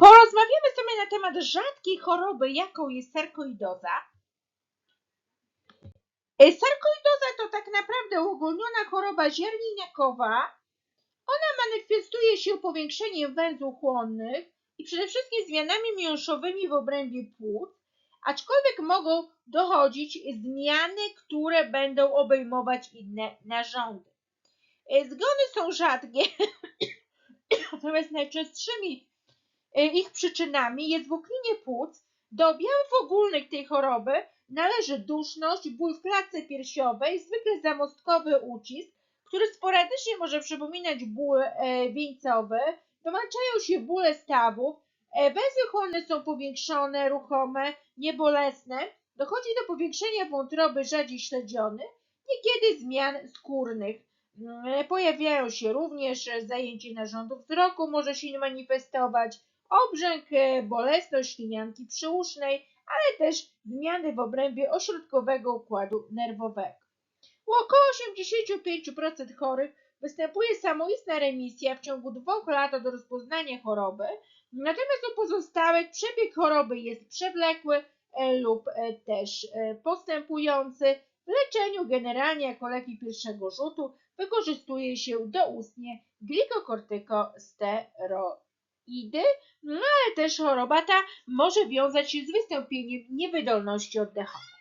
Porozmawiamy sobie na temat rzadkiej choroby, jaką jest sarkoidoza. E, Sarkoidoza to tak naprawdę uogólniona choroba ziarnieniakowa. Ona manifestuje się powiększeniem węzłów chłonnych i przede wszystkim zmianami miąższowymi w obrębie płuc, aczkolwiek mogą dochodzić zmiany, które będą obejmować inne narządy. E, Zgony są rzadkie, natomiast najczęstszymi ich przyczynami jest włóknienie płuc. Do objawów ogólnych tej choroby należy duszność, ból w klatce piersiowej, zwykle zamostkowy ucisk, który sporadycznie może przypominać ból e, wieńcowy. Dołączają się bóle stawów, e, węzły chłonne są powiększone, ruchome, niebolesne. Dochodzi do powiększenia wątroby rzadziej śledzionych, niekiedy zmian skórnych. Mm, Pojawiają się również zajęcie narządu wzroku, może się manifestować, obrzęk, e, bolesność ślinianki przyusznej, ale też zmiany w obrębie ośrodkowego układu nerwowego. U około 85% chorych występuje samoistna remisja w ciągu dwóch lat od rozpoznania choroby, natomiast u pozostałych przebieg choroby jest przewlekły e, lub e, też postępujący. W leczeniu generalnie jako leki pierwszego rzutu wykorzystuje się doustnie glikokortykosteroidy, no ale też choroba ta może wiązać się z wystąpieniem niewydolności oddechowej.